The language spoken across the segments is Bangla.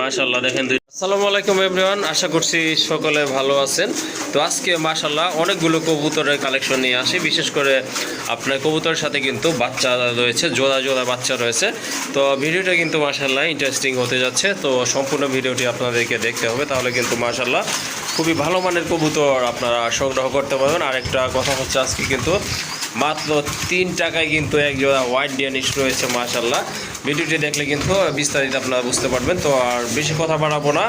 মাশাল্লাহ দেখেন দুই আসসালামু আলাইকুম এভরিওয়ান আশা করছি সকলে ভালো আছেন। তো আজকে মাশাল্লাহ অনেকগুলো কবুতরের কালেকশন নিয়ে আসি, বিশেষ করে আপনার কবুতরের সাথে কিন্তু বাচ্চা রয়েছে, জোড়া জোড়া বাচ্চা রয়েছে। তো ভিডিওটা কিন্তু মাশাল্লাহ ইন্টারেস্টিং হতে যাচ্ছে, তো সম্পূর্ণ ভিডিওটি আপনাদেরকে দেখতে হবে, তাহলে কিন্তু মাশাল্লাহ খুবই ভালো মানের কবুতর আপনারা সংগ্রহ করতে পারবেন। আর একটা কথা হচ্ছে আজকে কিন্তু মাত্র তিন টাকায় কিন্তু এক জোড়া হোয়াইট ডিয়ানিশ রয়েছে মাশাল্লাহ ভিডিওটি দেখলে কিন্তু বিস্তারিত আপনারা বুঝতে পারবেন। তো আর বেশি কথা বাড়াবো না।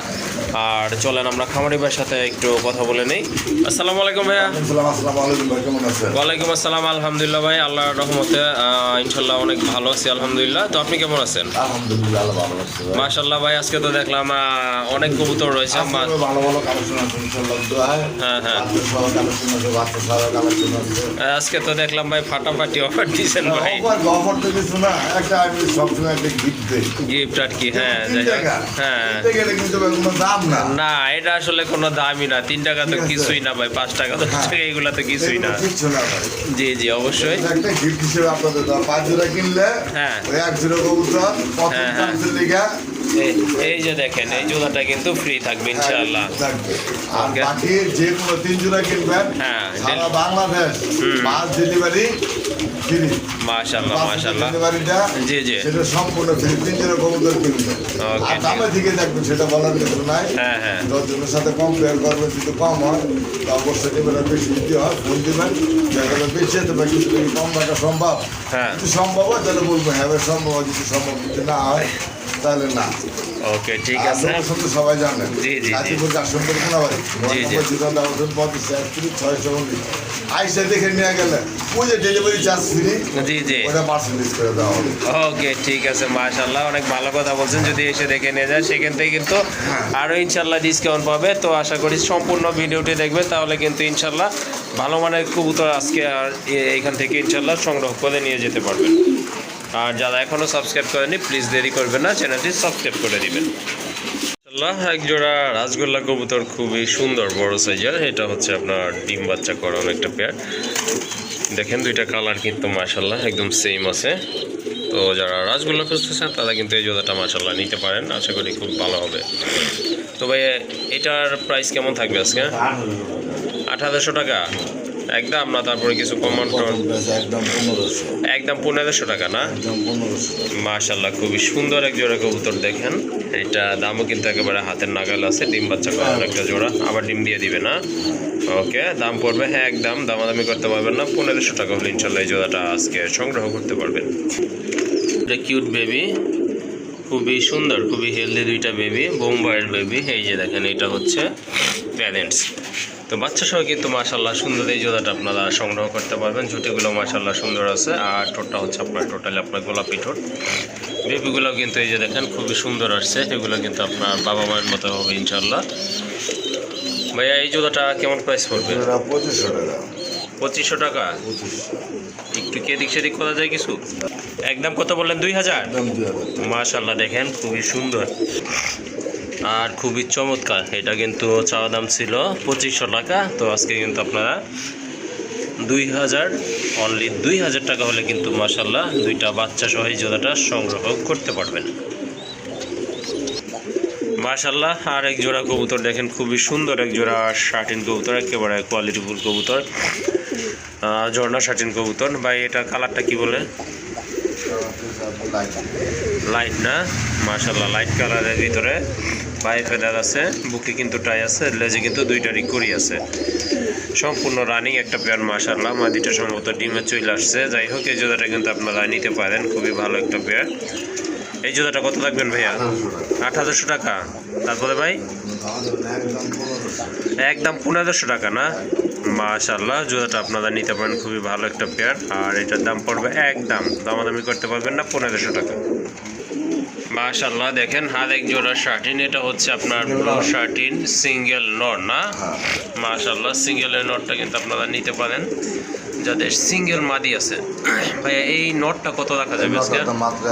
আর চলেন আমরা খামারি ভাইয়ের সাথে একটু কথা বলে নেই। আসসালামু আলাইকুম ভাইয়া। ওয়ালাইকুম আসসালাম আলহামদুলিল্লাহ ভাই। আল্লাহর রহমতে ইনশাল্লাহ অনেক ভালো আছি আলহামদুলিল্লাহ। তো আপনি কেমন আছেন? মাশাল্লাহ ভাই। আজকে তো দেখলাম আহ, অনেক কবুতর রয়েছে। ভালো ভালো কালেকশন আছে হ্যাঁ, হ্যাঁ। আজকে তো দেখলাম ভাই ফাটাফাটি অফার দিয়েছেন ভাই। অফার তো কিছু না একটা আমি সবসময় একটা গিফট দেই গিফট আর কি হ্যাঁ তিন যাই হোক। টাকা। হ্যাঁ। গেলে কিন্তু কোনো দাম না। না এটা আসলে কোনো দামই না। তিন টাকা তো কিছুই না ভাই পাঁচ টাকা দশ টাকা এগুলা তো কিছুই না। এগুলো কিচ্ছু না ভাই। জি জি অবশ্যই। একটা গিফট হিসেবে আপনাদের পাঁচ জোড়া কিনলে হ্যাঁ। এক জোড়া কবুতর হ্যাঁ, হ্যাঁ। এই- যে দেখেন এই জোড়াটা কিন্তু ফ্রি থাকবে ইনশাআল্লাহ। আর বাকি যে কোনো তিন জোড়া কিনবেন হ্যাঁ, সারা বাংলাদেশ ডেলিভারি ফ্রি মাশাল্লাহ মাশাল্লাহ জি, জি। সেটা সম্পূর্ণ ফ্রি কবুতর কিনবে। ওকে আর দিকে দেখবেন সেটা বলার কিছু নাই। হ্যাঁ, হ্যাঁ। দশজনের সাথে কম্পেয়ার করবেন যদি কম হয়। তো অবশ্যই এবারে বেশি দিতে হয় ফোন দেবেন। দেখা বেশি হতে পারে কিছু কম রাখা সম্ভব। হ্যাঁ। যদি সম্ভব হয় তাহলে বলব হ্যাঁ সম্ভব যদি সম্ভব যদি না হয় তাহলে না। ওকে ঠিক আছে। লোকেশন সবাই জানেন জি, জি, জি। গাজীপুর কোনাবাড়ি জি, জি। দোকান দাওয়ার পঁচিশ একত্রিশ ছয়শো উনিশ আইসা দেখে নিয়ে গেলে ওই যে ডেলিভারি চার্জ ফ্রি জি জি। ওটা পার্সেন্টেজ করে দেওয়া হবে ওকে ঠিক আছে মাশাল্লাহ অনেক ভালো কথা বলছেন। যদি এসে দেখে নিয়ে যায় সেখান থেকে কিন্তু আরও ইনশাল্লাহ ডিসকাউন্ট পাবে। তো আশা করি সম্পূর্ণ ভিডিওটি দেখবে তাহলে কিন্তু ইনশাল্লাহ ভালো মানের কবুতর আজকে আর এ- এইখান থেকে ইনশাল্লাহ সংগ্রহ করে নিয়ে যেতে পারবেন। আর যারা এখনও সাবস্ক্রাইব করেনি প্লিজ দেরি করবেন না চ্যানেলটি সাবস্ক্রাইব করে দিবেন। ইনশাল্লাহ এক জোড়া রাজগোল্লা কবুতর খুবই সুন্দর, বড় সাইজের এটা হচ্ছে আপনার ডিম বাচ্চা করানো একটা পেয়ার দেখেন দুইটা কালার কিন্তু মাশাল্লাহ একদম সেম আছে। তো যারা রাসগোল্লা খুঁজতেছেন, তারা কিন্তু এই জোড়াটা মাশাল্লাহ নিতে পারেন। আশা করি খুব ভালো হবে। তো ভাই এটার প্রাইস কেমন থাকবে আজকে? আট হাজারশো টাকা। একদম না, তারপরে কিছু কমন একদম পনেরোশো টাকা না? মাশাল্লাহ খুবই সুন্দর এক জোড়া কবুতর দেখেন। এটা দামও কিন্তু একেবারে হাতের নাগাল আছে, ডিম বাচ্চা করানো একটা জোড়া, আবার ডিম দিয়ে দিবে না। ওকে, দাম পড়বে হ্যাঁ একদম, দামাদামি করতে পারবেন না, পনেরোশো টাকা হলে ইনশাল্লাহ এই জোড়াটা আজকে সংগ্রহ করতে পারবেন। এটা কিউট বেবি খুবই সুন্দর, খুবই হেলদি দুইটা বেবি বোম্বাইয়ের বেবি এই যে দেখেন, এটা হচ্ছে প্যারেন্টস। তো বাচ্চা সহ কিন্তু মাশাল্লাহ সুন্দর এই জোড়াটা আপনারা সংগ্রহ করতে পারবেন। ঝুটিগুলো মাশাল্লাহ সুন্দর আছে। আর ঠোঁটটা হচ্ছে আপনার টোটালি আপনার গোলাপি ঠোঁট। বেবিগুলো কিন্তু এই যে দেখেন খুবই সুন্দর আসছে। এগুলো কিন্তু আপনার বাবা মায়ের মতো হবে ইনশাল্লাহ ভাইয়া এই জোড়াটা কেমন প্রাইস পড়বে? পঁচিশশো টাকা। পঁচিশশো টাকা? একটু কে দিক সেদিক করা যায় কিছু? একদম কত বললেন? দুই হাজার? একদম দুই হাজার। মাশাল্লাহ দেখেন খুবই সুন্দর। আর খুবই চমৎকার। এটা কিন্তু চাওয়া দাম ছিল পঁচিশশো টাকা। তো আজকে কিন্তু আপনারা দুই হাজার অনলি দুই হাজার টাকা হলে কিন্তু মাশাল্লাহ দুইটা বাচ্চা সহ এই জোড়াটা সংগ্রহ করতে পারবেন। মাশাল্লাহ আর এক জোড়া কবুতর দেখেন খুবই সুন্দর এক জোড়া শার্টিন কবুতর একেবারে কোয়ালিটিফুল কবুতর। ঝর্ণা শার্টিন কবুতর। ভাই এটা কালারটা কি বলে? লাইট না? মাশাল্লাহ লাইট কালারের ভিতরে। পায়ে ফেদার আছে, বুকে কিন্তু টাই আছে, লেজে কিন্তু দুইটারই করি আছে। সম্পূর্ণ রানিং একটা পেয়ার মাশাল্লাহ মাদিটা সম্ভবত ডিমে চলে আসছে। যাই হোক, এই জোড়াটা কিন্তু আপনারা নিতে পারেন। খুবই ভালো একটা পেয়ার এই জোড়াটা কত লাগবেন ভাইয়া? আট হাজারশো টাকা। তারপরে ভাই? একদম পনেরোশো টাকা না? মাশাল্লাহ জোড়াটা আপনারা নিতে পারেন। খুবই ভালো একটা পেয়ার আর এটার দাম পড়বে একদম দামাদামি করতে পারবেন না, পনেরোশো টাকা। মাশাল্লাহ দেখেন হাত এক জোড়া শার্টিন এটা হচ্ছে আপনার ব্লু শার্টিন সিঙ্গেল নট না? মাশাল্লাহ সিঙ্গেলের নটটা কিন্তু আপনারা নিতে পারেন। যাদের সিঙ্গেল মাদি আছে ভাইয়া এই নটটা কত রাখা যাবে আজকে? মাত্র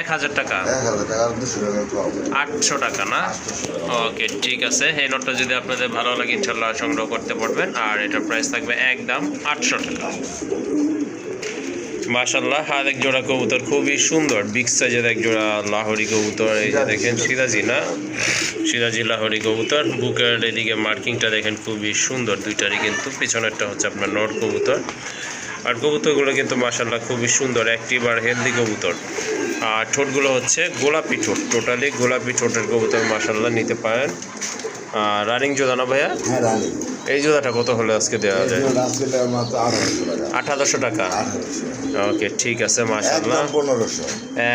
এক হাজার টাকা। আটশো টাকা না? ওকে ঠিক আছে। এই নোটটা যদি আপনাদের ভালো লাগে ইনশাল্লাহ সংগ্রহ করতে পারবেন। আর এটার প্রাইস থাকবে একদম আটশো টাকা। মাশাল্লাহ আর এক জোড়া কবুতর খুবই সুন্দর বিগ সাইজের এক জোড়া লাহোরি কবুতর, এই যে দেখেন সিরাজি, না? সিরাজি লাহরি কবুতর, বুকের এদিকে মার্কিংটা দেখেন খুবই সুন্দর, দুইটারই কিন্তু পিছনেরটা হচ্ছে আপনার নর কবুতর। আর কবুতরগুলো কিন্তু মাশাল্লাহ খুবই সুন্দর অ্যাক্টিভ আর হেলদি কবুতর। আর ঠোঁটগুলো হচ্ছে গোলাপি ঠোঁট টোটালি গোলাপি ঠোঁটের কবুতর মাশাল্লাহ নিতে পারেন। রানিং জোদা না ভাইয়া? হ্যাঁ রানি। এই জোদাটা কত হলে আজকে দেওয়া যায়? আজকে মাত্র আঠারোশো টাকা। ওকে ঠিক আছে মাসাল্লাহ একদম পনেরোশো।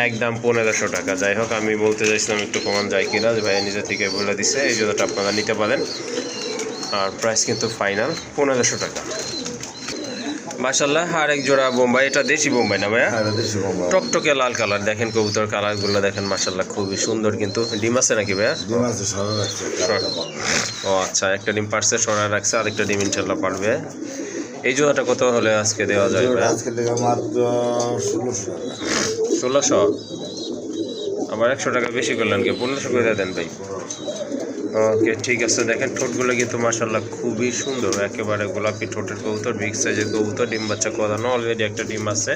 একদম পনেরোশো টাকা। যাই হোক আমি বলতে চাইছিলাম একটু কমান যায় কিনা যে ভাইয়া নিজে থেকে বলে দিছে এই জোদাটা আপনারা নিতে পারেন। আর প্রাইস কিন্তু ফাইনাল পনেরোশো টাকা। মাশাল্লাহ আর এক জোড়া বোম্বাই এটা দেশি বোম্বাই না ভাইয়া? হ্যাঁ টকটকে লাল কালার দেখেন কবুতর কালারগুলো দেখেন মাশাল্লাহ খুবই সুন্দর কিন্তু। ডিম আছে নাকি ভাইয়া। ও আচ্ছা একটা ডিম পারছে সরা রাখছে আরেকটা ডিম ইনশাল্লাহ পারবে। এই জোড়াটা কত হলে আজকে দেওয়া যায় ষোলোশো? আবার একশো টাকা বেশি করলেন কি? পনেরোশো করে দেন ভাই। ওকে ঠিক আছে। দেখেন, ঠোঁটগুলো কিন্তু মাসাল্লাহ খুবই সুন্দর। একেবারে গোলাপি ঠোঁটের কবুতর বিগ সাইজের কবুতর, ডিম বাচ্চা করানো অলরেডি একটা ডিম আছে।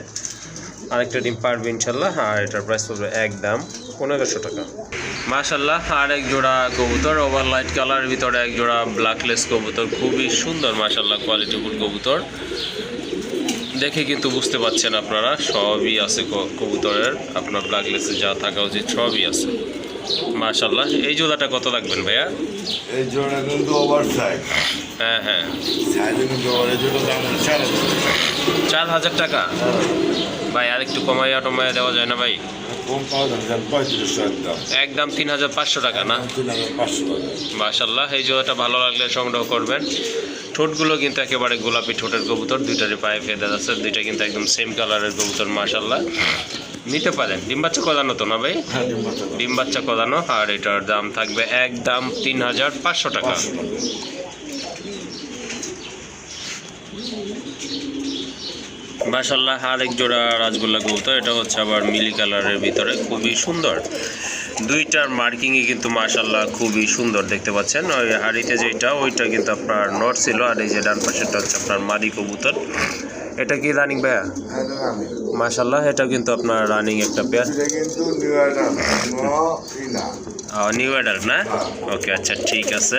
আরেকটা ডিম পারবে ইনশাল্লাহ আর এটার প্রাইস পড়বে একদম পনেরোশো টাকা। মাশাল্লাহ আর এক জোড়া কবুতর ওভার লাইট কালারের ভিতরে এক জোড়া ব্ল্যাকলেস কবুতর, খুবই সুন্দর মাশাল্লাহ কোয়ালিটিফুল কবুতর। দেখে কিন্তু বুঝতে পাচ্ছেন আপনারা, সবই আছে কবুতরের। আপনার ব্ল্যাকলেসে যা থাকা উচিত সবই আছে। মাশাল্লাহ এই জোড়াটা কত লাগবেন ভাইয়া? এই জোড়া কিন্তু ওভার সাইজ হ্যাঁ হ্যাঁ। সাইজে কিন্তু ওভার এই জোড়া দাম চার হাজার টাকা। টাকা? ভাই আর একটু কমাইয়া টমাইয়া দেওয়া যায় না ভাই? একদম তিন হাজার পাঁচশো টাকা না? মাশাল্লাহ এই জোড়াটা ভালো লাগলে সংগ্রহ করবেন। ঠোঁটগুলো কিন্তু একেবারে গোলাপি ঠোঁটের কবুতর দুইটারই পায়ে ফেদার আছে দুইটা কিন্তু একদম সেম কালারের কবুতর মাশাল্লাহ নিতে পারেন। ডিম বাচ্চা কদানো তো না ভাই? হ্যাঁ ডিম বাচ্চা কদানো। আর এটার দাম থাকবে এক দাম তিন হাজার পাঁচশো টাকা। পাঁচশো টাকা মাশাল্লাহ আর এক জোড়া রাজগোল্লা কবুতর। এটা হচ্ছে আবার মিলি কালারের ভিতরে খুবই সুন্দর। দুইটার মার্কিংই কিন্তু মাশাল্লাহ খুবই সুন্দর দেখতে পাচ্ছেন। ওই হাড়িতে যেটা ওইটা কিন্তু আপনার নট ছিল আর এই যে ডান পাশেরটা হচ্ছে আপনার মাদি কবুতর। এটা কি রানিং ভাইয়া মাসাল্লাহ এটা কিন্তু আপনার রানিং একটা পেয়ার নিউ অ্যাডাল্ট না? ওকে আচ্ছা ঠিক আছে।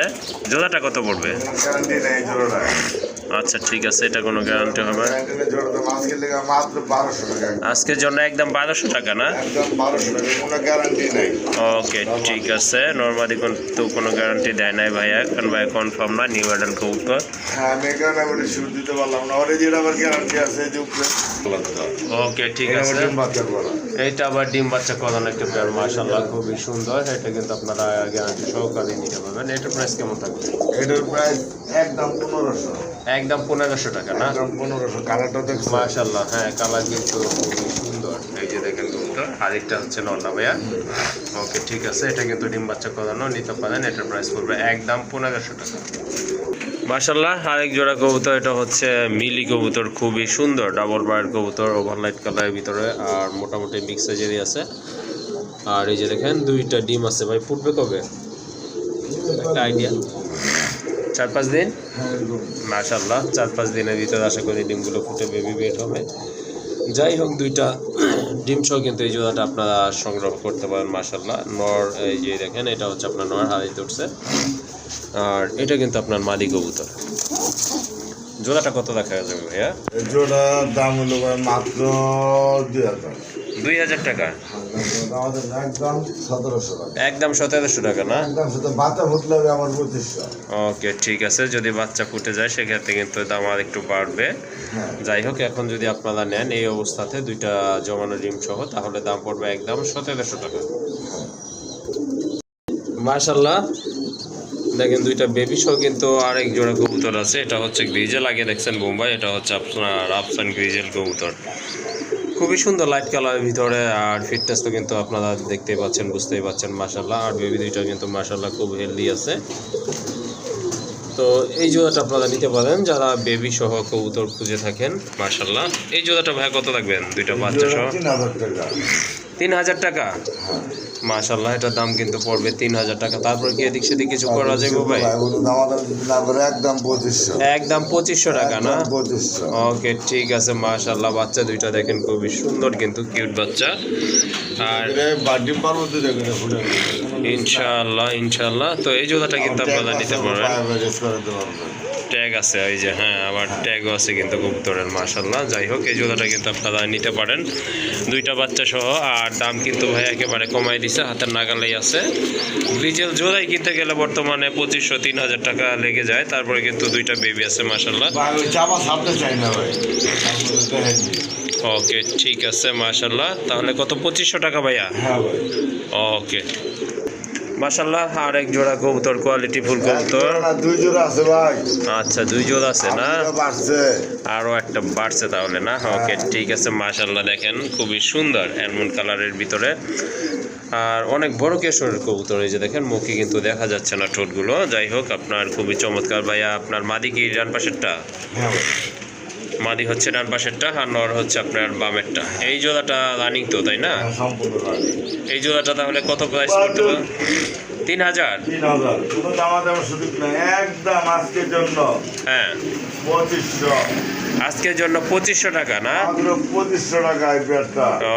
জোড়াটা কত পড়বে? আচ্ছা ঠিক আছে, এটা কোনো গ্যারান্টি হবে। আজকের জন্য একদম বারোশো টাকা, না? ওকে ঠিক আছে। নর্মালি কোনো গ্যারান্টি দেয় নাই ভাইয়া। কারণ ভাইয়া কনফার্ম না নিউ অ্যাডাল কবুতর ওকে ঠিক আছে। এইটা আবার ডিম বাচ্চা করানো একটা পেয়ার মাশাল্লাহ খুবই সুন্দর। কিন্তু আপনারা গ্যারান্টি সহকারে নিতে পারবেন। এটার প্রাইস কেমন থাকবে? এটার প্রাইস একদম পনেরোশো। একদম পনেরোশো টাকা না? একদম পনেরোশো কালারটা দেখছ মাশাল্লাহ হ্যাঁ কালার কিন্তু খুবই সুন্দর। এই যে দেখেন কবুতর আরেকটা হচ্ছে নন্না ভাইয়া। ওকে ঠিক আছে এটা কিন্তু ডিম বাচ্চা করানো নিতে পারেন এটার প্রাইস পড়বে একদম পনেরোশো টাকা। মাশাল্লাহ আরেক জোড়া কবুতর এটা হচ্ছে মিলি কবুতর খুবই সুন্দর ডাবল বারের কবুতর ওভারলাইট কালারের ভিতরে আর মোটামুটি মিক্স সাইজেরই আছে। আর এই যে দেখেন দুইটা ডিম আছে ভাই ফুটবে কবে? একটা আইডিয়া চার পাঁচ দিন? হ্যাঁ। মাশাল্লাহ চার পাঁচ দিনের ভিতরে আশা করি ডিমগুলো ফুটে বেবি বের হবে। যাই হোক দুইটা ডিম সহ কিন্তু এই জোড়াটা আপনারা সংগ্রহ করতে পারেন মাশাল্লাহ নর এই যে দেখেন এটা হচ্ছে আপনার নর হারিতে উঠছে। আর এটা কিন্তু আপনার মাদি কবুতর। জোড়াটা কত দেখা যাবে ভাইয়া? এই জোড়ার দাম হলো মাত্র দুই হাজার। দুই হাজার টাকা। একদম সতেরোশো টাকা না? ওকে, ঠিক আছে, যদি বাচ্চা ফুটে যায়, সেক্ষেত্রে কিন্তু দাম আর একটু বাড়বে। যাই হোক, এখন যদি আপনারা নেন, এই অবস্থাতে দুইটা জমানো ডিম সহ, তাহলে দাম পড়বে একদম সতেরোশো টাকা। মাশাল্লাহ দেখেন, দুইটা বেবি সহ কিন্তু আরেক জোড়া কবুতর আছে। এটা হচ্ছে গ্রিজেল আগে দেখছেন বোম্বাই এটা হচ্ছে আপনার আফসান গ্রিজেল কবুতর। খুবই সুন্দর লাইট কালারের ভিতরে আর ফিটনেস তো কিন্তু আপনারা দেখতেই পাচ্ছেন বুঝতেই পাচ্ছেন মাসাল্লাহ আর বেবি দুইটা কিন্তু মাসাল্লাহ খুব হেলদি আছে। তো এই জোড়াটা আপনারা নিতে পারেন যারা বেবি সহ কবুতর খুঁজে থাকেন মাশাল্লাহ এই জোড়াটা ভাই কত লাগবেন? দুইটা বাচ্চা সহ? তিন হাজার টাকা। তিন হাজার টাকা? মাশাল্লাহ এটার দাম কিন্তু পড়বে তিন হাজার টাকা। তারপর কি এদিক সেদিক কিছু করা যাবে ভাই? একদম পঁচিশশো। একদম পঁচিশশো টাকা না? ওকে ঠিক আছে মাশাল্লাহ বাচ্চা দুইটা দেখেন খুবই সুন্দর কিন্তু কিউট বাচ্চা। আর ইনশাআল্লাহ তো এই জোড়াটা কিন্তু আপনারা নিতে পারবেন। ট্যাগ আছে ওই যে হ্যাঁ আবার ট্যাগও আছে কিন্তু কবুতরের মাশাল্লাহ যাই হোক এই জোড়াটা কিন্তু আপনারা নিতে পারেন। দুইটা বাচ্চা সহ আর দাম কিন্তু ভাই একেবারে কমাই দিছে হাতের নাগালেই আছে। ডিজেল জোড়াই কিনতে গেলে বর্তমানে পঁচিশশো তিন হাজার টাকা লেগে যায়। তারপরে কিন্তু দুইটা বেবি আছে ভাই ওকে ঠিক আছে মাশাল্লাহ তাহলে কত? পঁচিশশো টাকা ভাইয়া? হ্যাঁ ওকে মাশাল্লাহ আর এক জোড়া কবুতর কোয়ালিটি ফুল কবুতর। দুই জোড়া আছে ভাই। আচ্ছা দুই জোড়া আছে না? আরও একটা বাড়ছে তাহলে না? ওকে ঠিক আছে মাশাল্লাহ দেখেন খুবই সুন্দর অ্যালমন্ড কালারের ভিতরে। আর অনেক বড় কেশরের কবুতর এই যে দেখেন মুখে কিন্তু দেখা যাচ্ছে না ঠোঁটগুলো। যাই হোক আপনার খুবই চমৎকার ভাইয়া আপনার মাদি কি ডান পাশেরটা? হ্যাঁ। মাদি হচ্ছে ডান পাশেরটা আর নর হচ্ছে আপনার বামেরটা। এই জোড়াটা রানিং তো তাই না? হ্যাঁ। এই জোড়াটা তাহলে কত প্রাইস করতে হবে তিন হাজার। একদম আজকের জন্য। হ্যাঁ। পঁচিশশো। আজকের জন্য পঁচিশশো টাকা না? পঁচিশশো টাকা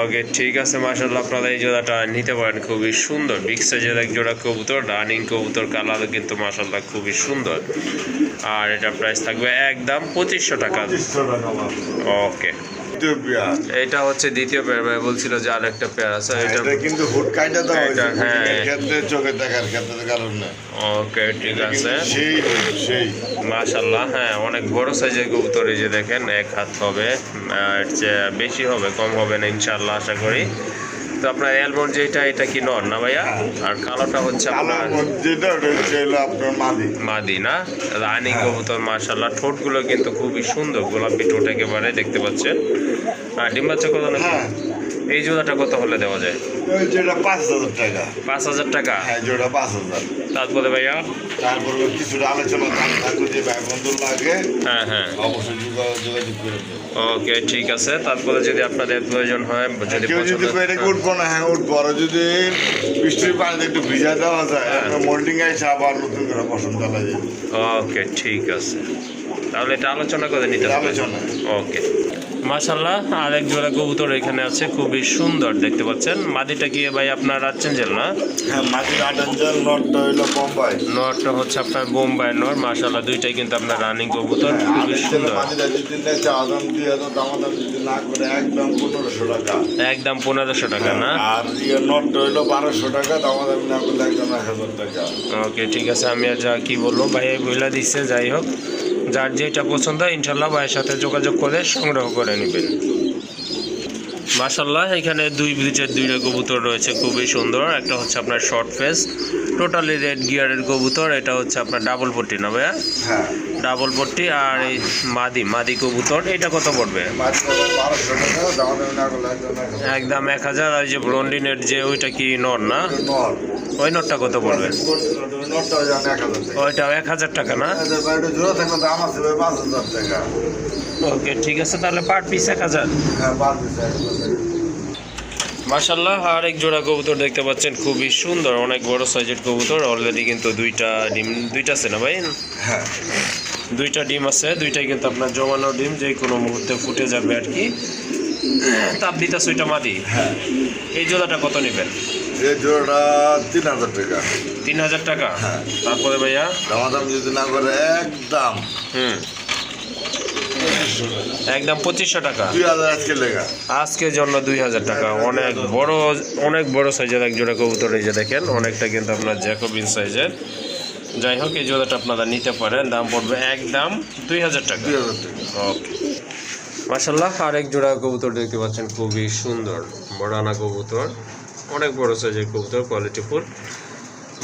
ওকে ঠিক আছে মাসাল্লাহ আপনারা এই জোড়াটা নিতে পারেন খুবই সুন্দর। বিগ সাইজের এক জোড়া কবুতর রানিং কবুতর কালার কিন্তু মাসাল্লাহ খুবই সুন্দর। আর এটা প্রাইস থাকবে একদম পঁচিশশো টাকা। ওকে। দ্বিতীয় পেয়ার এটা হচ্ছে দ্বিতীয় পেয়ার ভাই বলছিল যে আর একটা পেয়ার আছে এটা এটা কিন্তু হুট কাইটা এটা, হ্যাঁ। ক্ষেত্রে চোখে দেখার ক্ষেত্রে কারণে ওকে ঠিক আছে। সেই সেই। মাশাআল্লাহ হ্যাঁ অনেক বড় সাইজের কবুতর এই যে দেখেন এক হাত হবে আর এর চেয়ে বেশি হবে কম হবে না ইনশাআল্লাহ আশা করি। তো আপনার অ্যালমন্ড যেটা এটা কি নর না ভাইয়া? আর কালোটা হচ্ছে আপনার যেটা আপনার মাদি। মাদি না? রানিং কবুতর মাশাল্লাহ ঠোঁটগুলো কিন্তু খুবই সুন্দর গোলাপি ঠোঁট একেবারে দেখতে পাচ্ছেন? আর ডিম বাচ্চা কত নাকি হ্যাঁ। এই জোড়াটা কত হলে দেওয়া যায়? পাঁচ হাজার টাকা। পাঁচ হাজার টাকা? হ্যাঁ যেটা পাঁচ হাজার। তারপরে ভাইয়া? তারপরে কিছুটা আলোচনা থাকবে যে ভাই বন্ধু লাগে। হ্যাঁ হ্যাঁ। অবশ্যই যোগাযোগ করে ওকে ঠিক আছে। তারপরে যদি আপনাদের প্রয়োজন হয় যদি কেউ যদি পছন্দ উঠবো না হ্যাঁ উঠবো আর যদি বৃষ্টির পানিতে একটু ভিজা দেওয়া যায় হ্যাঁ। মোল্ডিং আইসে আবার নতুন করে বসন্ত চালা যাবে। ওকে ঠিক আছে। তাহলে এটা আলোচনা করে নিতে হবে। আলোচনা। ওকে। মাশাল্লাহ আরেক জোড়া কবুতর এখানে আছে খুবই সুন্দর দেখতে পাচ্ছেন। মাদিটা কি ভাই আপনার আর্চেঞ্জেল না? হ্যাঁ নটটা হচ্ছে আপনার বোম্বাই নর মাশাল্লাহ দুইটাই কিন্তু আপনার রানিং কবুতর খুবই আটাঞ্জল সুন্দর। একদম পনেরোশো টাকা। একদম পনেরোশো টাকা না? আর ইয়ে নটটা হইল বারোশো টাকা দামাদাম না করলে একদম এক হাজার টাকা। ওকে ঠিক আছে আমি আর যা কি বলব ভাই বইলা দিচ্ছে যাই হোক। যার যেটা পছন্দ ইনশাল্লাহ ভাইয়ের সাথে যোগাযোগ করে সংগ্রহ করে নেবেন। মাশাল্লাহ এখানে দুই ব্রিজের দুইটা কবুতর রয়েছে খুবই সুন্দর। একটা হচ্ছে আপনার শর্ট ফেস টোটালি রেড গিয়ারের কবুতর এটা হচ্ছে আপনার ডাবল পট্টি না ভাইয়া? হ্যাঁ। ডাবল পট্টি আর এই মাদি মাদি কবুতর এটা কত পড়বে? একদম এক হাজার আর ওই যে ব্লন্ডিনের যে ওইটা কি নর না? ওই নটটা কত পড়বে? ওইটা এক হাজার টাকা না? ওকে ঠিক আছে তাহলে পার পিস এক হাজার। হ্যাঁ মাশাল্লাহ আর এক জোড়া কবুতর দেখতে পাচ্ছেন খুবই সুন্দর অনেক বড় সাইজের কবুতর অলরেডি কিন্তু দুইটা ডিম দুইটা আছে না ভাই? হ্যাঁ। দুইটা ডিম আছে দুইটাই কিন্তু আপনার জমানো ডিম যে কোনো মুহূর্তে ফুটে যাবে আর কি। তাপ দিতে সুইটা মাদি? হ্যাঁ। এই জোড়াটা কত নেবেন? এই জোড়াটা তিন হাজার টাকা। তিন হাজার টাকা? হ্যাঁ। তারপরে ভাইয়া? দামাদাম যদি না করে একদম। হুম। একদম পঁচিশশো টাকা। আজকের জন্য দুই হাজার টাকা। অনেক বড় অনেক বড় সাইজের এক জোড়া কবুতর এই যে দেখেন অনেকটা কিন্তু আপনার জ্যাকোবিন সাইজের। যাই হোক এই জোড়াটা আপনারা নিতে পারেন দাম পড়বে একদম দুই হাজার টাকা। ওকে মাসাল্লাহ আরেক জোড়া কবুতর দেখতে পাচ্ছেন খুবই সুন্দর। বড়ানা কবুতর অনেক বড় সাইজের কবুতর কোয়ালিটি ফুল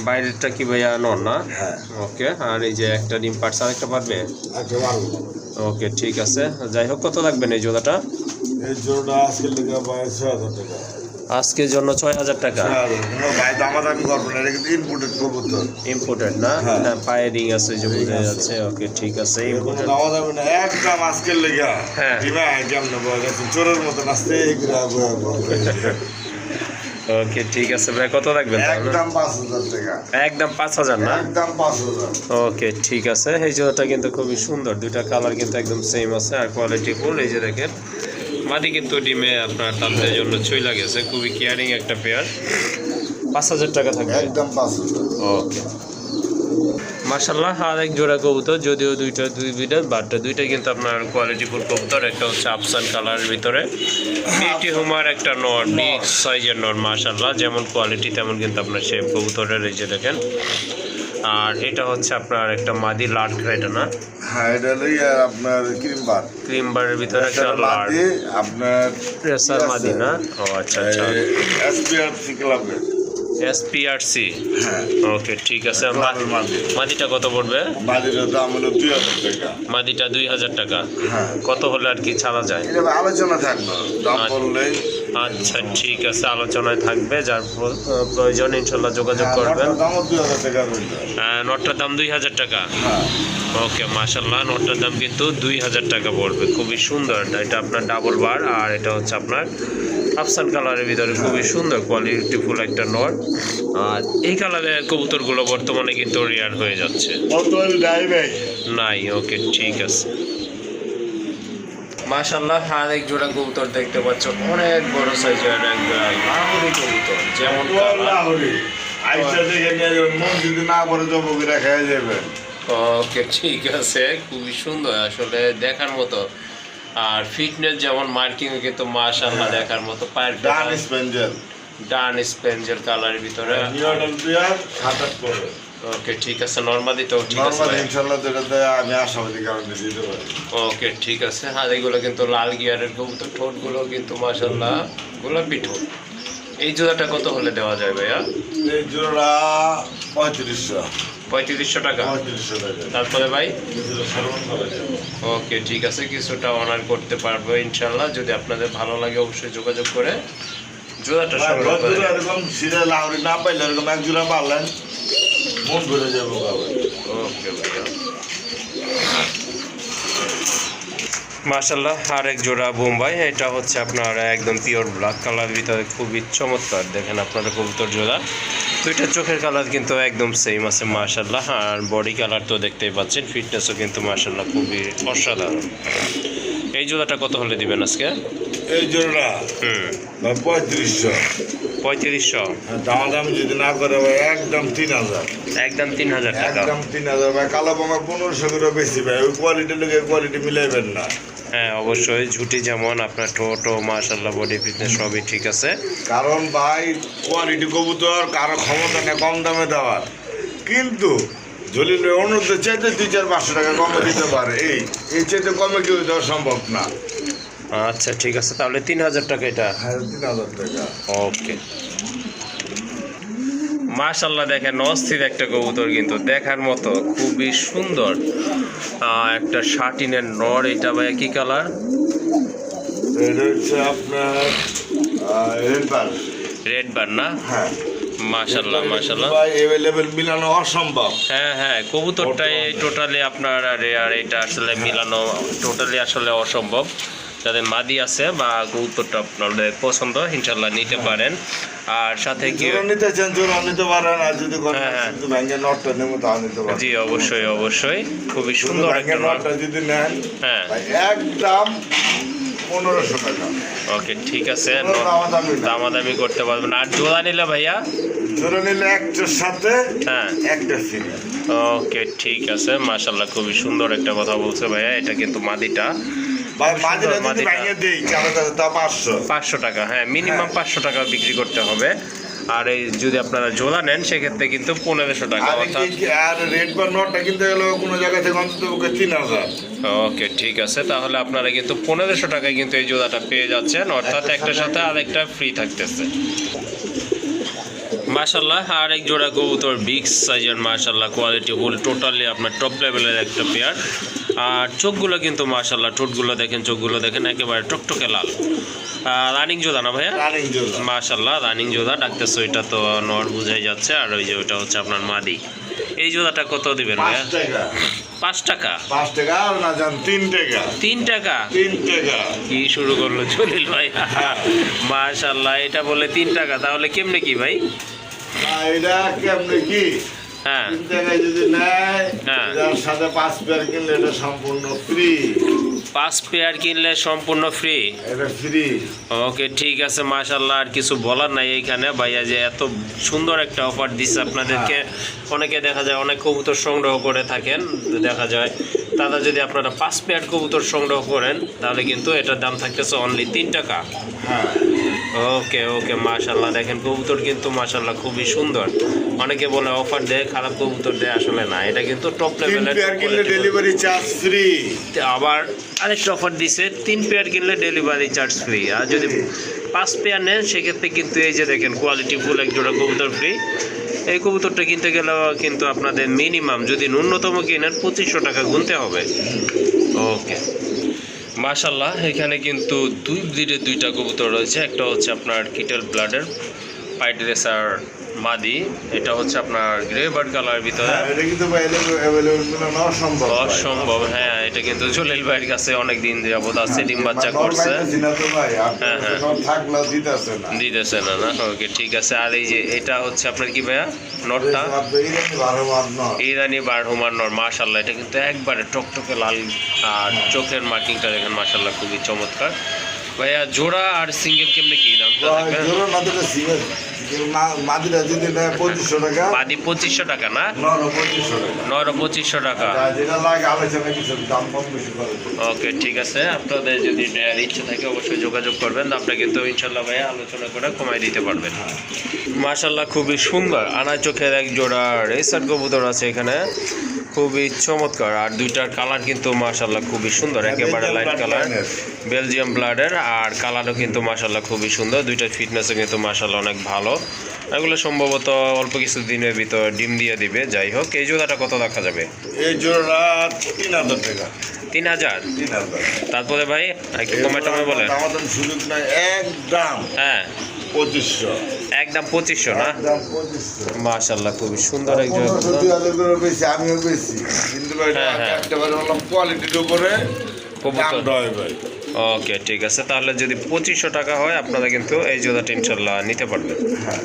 বাইরেরটা কি ভাইয়া নর না? হ্যাঁ। ওকে আর এই যে একটা ডিম পাটস আরেকটা পারবে ওকে ঠিক আছে। যাই হোক কত লাগবেন এই জোড়াটা? এই জোড়াটা আজকে লেগা বাইশ হাজার টাকা। আজকের জন্য ছয় হাজার টাকা? দামাদামি না ইম্পোর্টেড না? হ্যাঁ। হ্যাঁ আছে যে আছে। যাচ্ছে। ওকে ঠিক আছে। ইম্পোর্টেড দামাদামি না একদম আজকের লেগা। হ্যাঁ। ডিমা বয় গেছে চোরের মতো নাচতে ওকে ঠিক আছে ভাই কত রাখবেন? একদম পাঁচ হাজার টাকা। একদম পাঁচ হাজার না? একদম পাঁচ হাজার। ওকে ঠিক আছে। এই জোড়াটা কিন্তু খুবই সুন্দর। দুইটা কালার কিন্তু একদম সেম আছে আর কোয়ালিটি ফুল এই যে দেখেন মাদি কিন্তু ডিমে আপনার টানতে জন্য চইলা গেছে। খুবই কেয়ারিং একটা পেয়ার পাঁচ হাজার টাকা থাকবে। একদম পাঁচ হাজার। ওকে। মার্শাল্লাহ আর এক জোড়া কবুতর যদিও দুইটা দুই দুইটা বাটটা দুইটা কিন্তু আপনার কোয়ালিটি ফুল কবুতর একটা হচ্ছে আফসান কালারের ভিতরে। বিটি হুমার একটা নর বিগ সাইজের নর মার্শাল্লাহ যেমন কোয়ালিটি তেমন কিন্তু আপনার সেই কবুতরের এই যে দেখেন। আর এটা হচ্ছে আপনার একটা মাদি লাট এটা না? হ্যাঁ এটা আপনার ভিতরে একটা লাট আপনার রেসার মাদি না? ও আচ্ছা আচ্ছা। ক্লাবের এসপিআরসি হ্যাঁ। ওকে ঠিক আছে। মাদিটা কত পড়বে? মাটিটার দাম হলো দুই হাজার টাকা। মাদিটা দুই হাজার টাকা। হ্যাঁ। কত হলে আর কি ছাড়া যায়? আলোচনা থাকবে। দাম আচ্ছা। বললেই আচ্ছা ঠিক আছে আলোচনায় থাকবে যার প্রয়োজন ইনশাল্লাহ যোগাযোগ হ্যাঁ, করবেন। নটটার দাম দুই হাজার টাকা। হ্যাঁ। ওকে মাসাল্লাহ নটটার দাম কিন্তু দুই হাজার টাকা পড়বে। খুবই সুন্দর এটা আপনার ডাবল বার আর এটা হচ্ছে আপনার আফসান কালারের ভিতরে খুবই সুন্দর কোয়ালিটিফুল একটা নট আর এই কালারের কবুতরগুলো বর্তমানে কিন্তু রেয়ার হয়ে যাচ্ছে। নাই ওকে ঠিক আছে। মাশাল্লাহ আর এক জোড়া কবুতর দেখতে পাচ্ছ। অনেক বড় সাইজের এক লাহোরি কবুতর যেমন মন ওকে ঠিক আছে খুবই সুন্দর আসলে দেখার মতো। আর ফিটনেস যেমন মার্কিং কিন্তু মাশাল্লাহ দেখার মতো পায়ের ডান স্পেঞ্জেল ডান স্পেঞ্জের কালারের ভিতরে। ওকে ঠিক আছে নর্মালি তো ঠিক আছে নর্মাল ভাই। ইনশাল্লাহ যেটাতে আমি আশাবাদী কারণে দিতে পারি। ওকে ঠিক আছে আর এগুলো কিন্তু লাল গিয়ারের কবুতর ঠোঁটগুলো কিন্তু মাশাল্লাহ গোলাপি ঠোঁট। এই জোড়াটা কত হলে দেওয়া যায় ভাইয়া? এই জোড়া পঁয়ত্রিশশো। পঁয়ত্রিশশো টাকা? তারপরে ভাই। ওকে ঠিক আছে কিছুটা অনার করতে পারব ইনশাল্লাহ যদি আপনাদের ভালো লাগে অবশ্যই যোগাযোগ করে জোড়াটা সংগ্রহ করে এরকম সিরে লাউরি না পাইলে এরকম এক জোড়া পারলেন। মন ভরে যাব বাবা। ওকে ভাইয়া। মার্শাল্লাহ আরেক জোড়া বোম্বাই। এটা হচ্ছে আপনার একদম পিওর ব্ল্যাক কালার ভিতরে খুবই চমৎকার। দেখেন আপনারা কবুতর জোড়া। দুইটা চোখের কালার কিন্তু একদম সেম আছে মার্শাল্লাহ আর বডি কালার তো দেখতেই পাচ্ছেন ফিটনেসও কিন্তু মার্শাল্লাহ খুবই অসাধারণ। এই জোড়াটা কত হলে দিবেন আজকে? এই জোড়া হুম। পঁয়ত্রিশশো। পঁয়ত্রিশশো। দাম দাম যদি না করে ভাই একদম তিন হাজার। একদম তিন হাজার টাকা। একদম তিন হাজার ভাই কালো বোমা পনেরোশো করে বেশি ভাই ওই কোয়ালিটির লোকের কোয়ালিটি মিলাইবেন না। হ্যাঁ অবশ্যই ঝুটি যেমন আপনার ঠোঁট ও মার্শাল্লাহ বডি ফিটনেস সবই ঠিক আছে। কারণ ভাই কোয়ালিটি কবুতর কারও ক্ষমতা নেই কম দামে দেওয়ার। কিন্তু জলিল অন্যদের চাইতে দুই চার পাঁচশো টাকা কমে দিতে পারে। এই এই চাইতে কমে কেউ দেওয়া সম্ভব না। আচ্ছা ঠিক আছে। তাহলে তিন হাজার টাকা এটা? হ্যাঁ তিন হাজার টাকা। ওকে। মাশাল্লাহ দেখেন অস্থির একটা কবুতর কিন্তু দেখার মতো খুবই সুন্দর। একটা শার্টিনের নর এটা ভাই কি কালার? এটা হচ্ছে আপনার রেড বার রেড বার না? হ্যাঁ। মাশাল্লাহ মাশাল্লাহ মিলানো অসম্ভব। হ্যাঁ হ্যাঁ কবুতরটাই টোটালি আপনার আর আর এটা আসলে মিলানো টোটালি আসলে অসম্ভব। যাদের মাদি আছে বা কবুতরটা আপনাদের পছন্দ ইনশাল্লাহ নিতে পারেন। আর সাথে কি নিতে চান জোড়া নিতে পারেন আর যদি কোনো হ্যাঁ, হ্যাঁ। জি অবশ্যই অবশ্যই। খুবই সুন্দর একটা নটটা যদি নেন হ্যাঁ। ভাই একদম পনেরোশো টাকা। ওকে ঠিক আছে। দামাদামি দামাদামি করতে পারবেন আর জোড়া নিলে ভাইয়া? জোড়া নিলে একটার সাথে হ্যাঁ। একটা ফ্রি ওকে ঠিক আছে। মাশাল্লাহ খুবই সুন্দর একটা কথা বলছে ভাইয়া। এটা কিন্তু মাদিটা। ভাই মাঝে যদি মাদিটা। ভেঙে দিই তা পাঁচশো। পাঁচশো টাকা হ্যাঁ মিনিমাম হ্যাঁ। পাঁচশো টাকা বিক্রি করতে হবে। আর এই যদি আপনারা জোড়া নেন সেক্ষেত্রে কিন্তু পনেরোশো টাকা আর অর্থাৎ কি- আর রেড বার নটটা কিনতে গেলে কোনো জায়গা থেকে অন্তত ওকে তিন হাজার। ওকে ঠিক আছে। তাহলে আপনারা কিন্তু পনেরোশো টাকায় কিন্তু এই জোড়াটা পেয়ে যাচ্ছেন অর্থাৎ একটার সাথে আরেকটা ফ্রি থাকতেছে। মাশাল্লাহ আর এক জোড়া কবুতর বিগ সাইজের মাশাল্লাহ কোয়ালিটি ফুল টোটালি আপনার টপ লেভেলের একটা পেয়ার আর চোখগুলো কিন্তু মাশাল্লাহ ঠোঁটগুলো দেখেন চোখগুলো দেখেন একেবারে টকটকে লাল। রানিং জোড়া না ভাইয়া? মাশাল্লাহ রানিং জোড়া ডাকতেছে ওইটা তো নর বুঝাই যাচ্ছে আর ওই যে ওইটা হচ্ছে আপনার মাদি। এই জোড়াটা কত দিবেন ভাইয়া? টাকা। পাঁচ টাকা? পাঁচ টাকা আর না যান তিন টাকা। তিন টাকা? তিন টাকা। কি শুরু করল জলিল ভাই মাশাল্লাহ এটা বলে তিন টাকা তাহলে কেমনে কি ভাই? এটা কেমনে কি? হ্যাঁ তিন টাকায় যদি নেয় হ্যাঁ। সাথে পাঁচ পেয়ার কিনলে এটা সম্পূর্ণ ফ্রি পাঁচ পেয়ার কিনলে সম্পূর্ণ ফ্রি এটা ফ্রি ওকে ঠিক আছে মাশাল্লাহ আর কিছু বলার নাই এইখানে ভাইয়া যে এত সুন্দর একটা অফার দিচ্ছে আপনাদেরকে। অনেকে দেখা যায় অনেক কবুতর সংগ্রহ করে থাকেন দেখা যায়। তারা যদি আপনারা পাঁচ পেয়ার কবুতর সংগ্রহ করেন তাহলে কিন্তু এটার দাম থাকতেছে অনলি তিন টাকা। হ্যাঁ। ওকে ওকে মাশাল্লাহ দেখেন কবুতর কিন্তু মাশাল্লাহ খুবই সুন্দর। অনেকে বলে অফার দেয় খারাপ কবুতর দেয় আসলে না। এটা কিন্তু টপ লেভেলের ডেলিভারি চার্জ ফ্রি আবার আরেকটা অফার দিছে, তিন পেয়ার কিনলে ডেলিভারি চার্জ ফ্রি আর যদি পাঁচ পেয়ার নেন, সেক্ষেত্রে কিন্তু এই যে দেখেন কোয়ালিটি ফুল এক জোড়া কবুতর ফ্রি এই কবুতরটা কিনতে গেলেও কিন্তু আপনাদের মিনিমাম যদি ন্যূনতম কিনেন, পঁচিশশো টাকা গুনতে হবে। ওকে মাশাল্লাহ এখানে কিন্তু দুই ব্রিডের দুইটা কবুতর রয়েছে। একটা হচ্ছে আপনার কিটেল ব্লাডের পাইট রেসার মাদি এটা হচ্ছে আপনার গ্রে বার্ড কালার ভিতরে। হ্যাঁ অসম্ভব হ্যাঁ এটা কিন্তু জলিল ভাইয়ের কাছে অনেক দিন যাবত আছে ডিম বাচ্চা মানে করছে। তো ভাই হ্যাঁ, হ্যাঁ। দিতেছে না। না ওকে ঠিক আছে। আর এই যে এটা হচ্ছে আপনার কি ভাইয়া? নটটা? ইরানি ভালো মান নয় ইরানি বার হুমার নর মাশাল্লাহ এটা কিন্তু একবারে টকটকে লাল আর চোখের মার্কিংটা দেখেন মাশাল্লাহ খুবই চমৎকার। ভাইয়া জোড়া আর সিঙ্গেল কেমনে কি দাম? সিঙ্গেল। যদি নেয় পঁচিশশো টাকা। বাদি পঁচিশশো টাকা না? নর পঁচিশশো টাকা। নর পঁচিশশো টাকা। যা যেটা লাগে আলোচনা কিছু দাম কম বেশি করে। ওকে ঠিক আছে। আপনাদের যদি নেওয়ার ইচ্ছে থাকে অবশ্যই যোগাযোগ করবেন। আপনারা কিন্তু ইনশাল্লাহ ভাইয়া আলোচনা করে কমাই দিতে পারবেন। মাশাল্লাহ খুবই সুন্দর। আনা চোখের এক জোড়া রেসার কবুতর আছে এখানে। খুবই চমৎকার। আর দুইটার কালার কিন্তু মাশাল্লাহ খুবই সুন্দর একেবারে লাইট কালার বেলজিয়াম ব্লাডের আর কালারও কিন্তু মাশাল্লাহ খুবই সুন্দর। দুইটার ফিটনেসও কিন্তু মাশাল্লাহ অনেক ভালো। এগুলো সম্ভবত অল্প কিছু দিনের ভিতর ডিম দিয়ে দিবে যাই হোক। এই জোড়াটা কত দেখা যাবে? এই জোড়া তিন হাজার টাকা। তিন হাজার? তারপরে ভাই একটু কমে টমে আমাদের সুযোগ নাই একদম হ্যাঁ। পঁচিশশো। একদম পঁচিশশো না? একদম পঁচিশশো। মাশাল্লাহ খুবই সুন্দর একজন আমিও বেশি। কিন্তু হ্যাঁ, হ্যাঁ। কোয়ালিটির উপরে ওকে ঠিক আছে। তাহলে যদি পঁচিশশো টাকা হয় আপনারা কিন্তু এই জোড়াটা ইনশাল্লাহ নিতে পারবেন। হ্যাঁ।